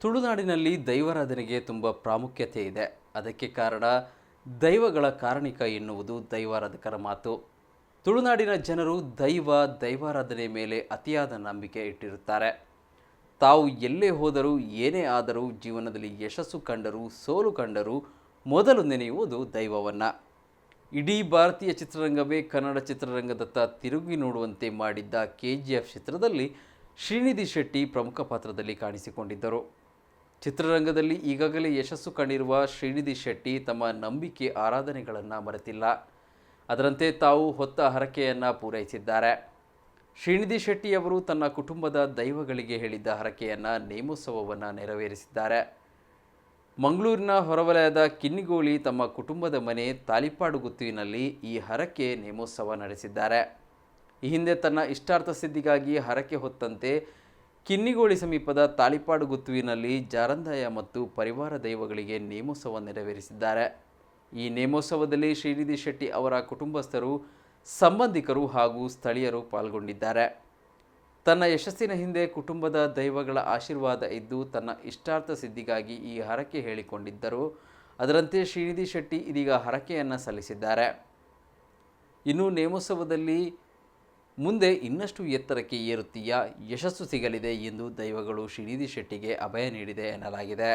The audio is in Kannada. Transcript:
ತುಳುನಾಡಿನಲ್ಲಿ ದೈವಾರಾಧನೆಗೆ ತುಂಬ ಪ್ರಾಮುಖ್ಯತೆ ಇದೆ. ಅದಕ್ಕೆ ಕಾರಣ ದೈವಗಳ ಕಾರಣಿಕ ಎನ್ನುವುದು ದೈವಾರಾಧಕರ ಮಾತು. ತುಳುನಾಡಿನ ಜನರು ದೈವ, ದೈವಾರಾಧನೆ ಮೇಲೆ ಅತಿಯಾದ ನಂಬಿಕೆ ಇಟ್ಟಿರುತ್ತಾರೆ. ತಾವು ಎಲ್ಲೇ ಹೋದರೂ, ಏನೇ ಆದರೂ ಜೀವನದಲ್ಲಿ ಯಶಸ್ಸು ಕಂಡರೂ, ಸೋಲು ಕಂಡರೂ ಮೊದಲು ನೆನೆಯುವುದು ದೈವವನ್ನು. ಇಡೀ ಭಾರತೀಯ ಚಿತ್ರರಂಗವೇ ಕನ್ನಡ ಚಿತ್ರರಂಗದತ್ತ ತಿರುಗಿ ನೋಡುವಂತೆ ಮಾಡಿದ್ದ ಕೆ ಜಿ ಎಫ್ ಚಿತ್ರದಲ್ಲಿ ಶ್ರೀನಿಧಿ ಶೆಟ್ಟಿ ಪ್ರಮುಖ ಪಾತ್ರದಲ್ಲಿ ಕಾಣಿಸಿಕೊಂಡಿದ್ದರು. ಚಿತ್ರರಂಗದಲ್ಲಿ ಈಗಾಗಲೇ ಯಶಸ್ಸು ಕಂಡಿರುವ ಶ್ರೀನಿಧಿ ಶೆಟ್ಟಿ ತಮ್ಮ ನಂಬಿಕೆ ಆರಾಧನೆಗಳನ್ನು ಮರೆತಿಲ್ಲ. ಅದರಂತೆ ತಾವು ಹೊತ್ತ ಹರಕೆಯನ್ನು ಪೂರೈಸಿದ್ದಾರೆ. ಶ್ರೀನಿಧಿ ಶೆಟ್ಟಿಯವರು ತನ್ನ ಕುಟುಂಬದ ದೈವಗಳಿಗೆ ಹೇಳಿದ್ದ ಹರಕೆಯನ್ನು ನೇಮೋತ್ಸವವನ್ನು ನೆರವೇರಿಸಿದ್ದಾರೆ. ಮಂಗಳೂರಿನ ಹೊರವಲಯದ ಕಿನ್ನಿಗೋಳಿ ತಮ್ಮ ಕುಟುಂಬದ ಮನೆ ತಾಲಿಪಾಡು ಗುತ್ತುವಿನಲ್ಲಿ ಈ ಹರಕೆ ನೇಮೋತ್ಸವ ನಡೆಸಿದ್ದಾರೆ. ಈ ಹಿಂದೆ ತನ್ನ ಇಷ್ಟಾರ್ಥ ಸಿದ್ಧಿಗಾಗಿ ಹರಕೆ ಹೊತ್ತಂತೆ ಕಿನ್ನಿಗೋಳಿ ಸಮೀಪದ ತಾಳಿಪಾಡು ಗುತ್ತುವಿನಲ್ಲಿ ಜಾರಂದಾಯ ಮತ್ತು ಪರಿವಾರ ದೈವಗಳಿಗೆ ನೇಮೋತ್ಸವ ನೆರವೇರಿಸಿದ್ದಾರೆ. ಈ ನೇಮೋತ್ಸವದಲ್ಲಿ ಶ್ರೀನಿಧಿ ಶೆಟ್ಟಿ ಅವರ ಕುಟುಂಬಸ್ಥರು, ಸಂಬಂಧಿಕರು ಹಾಗೂ ಸ್ಥಳೀಯರು ಪಾಲ್ಗೊಂಡಿದ್ದಾರೆ. ತನ್ನ ಯಶಸ್ಸಿನ ಹಿಂದೆ ಕುಟುಂಬದ ದೈವಗಳ ಆಶೀರ್ವಾದ ಇದ್ದು ತನ್ನ ಇಷ್ಟಾರ್ಥ ಸಿದ್ಧಿಗಾಗಿ ಈ ಹರಕೆ ಹೇಳಿಕೊಂಡಿದ್ದರು. ಅದರಂತೆ ಶ್ರೀನಿಧಿ ಶೆಟ್ಟಿ ಇದೀಗ ಹರಕೆಯನ್ನು ಸಲ್ಲಿಸಿದ್ದಾರೆ. ಇನ್ನು ನೇಮೋತ್ಸವದಲ್ಲಿ ಮುಂದೆ ಇನ್ನಷ್ಟು ಎತ್ತರಕ್ಕೆ ಏರುತ್ತೀಯ? ಯಶಸ್ಸು ಸಿಗಲಿದೆ ಎಂದು ದೈವಗಳು ಶ್ರೀನಿಧಿ ಶೆಟ್ಟಿಗೆ ಅಭಯ ನೀಡಿದೆ ಎನ್ನಲಾಗಿದೆ.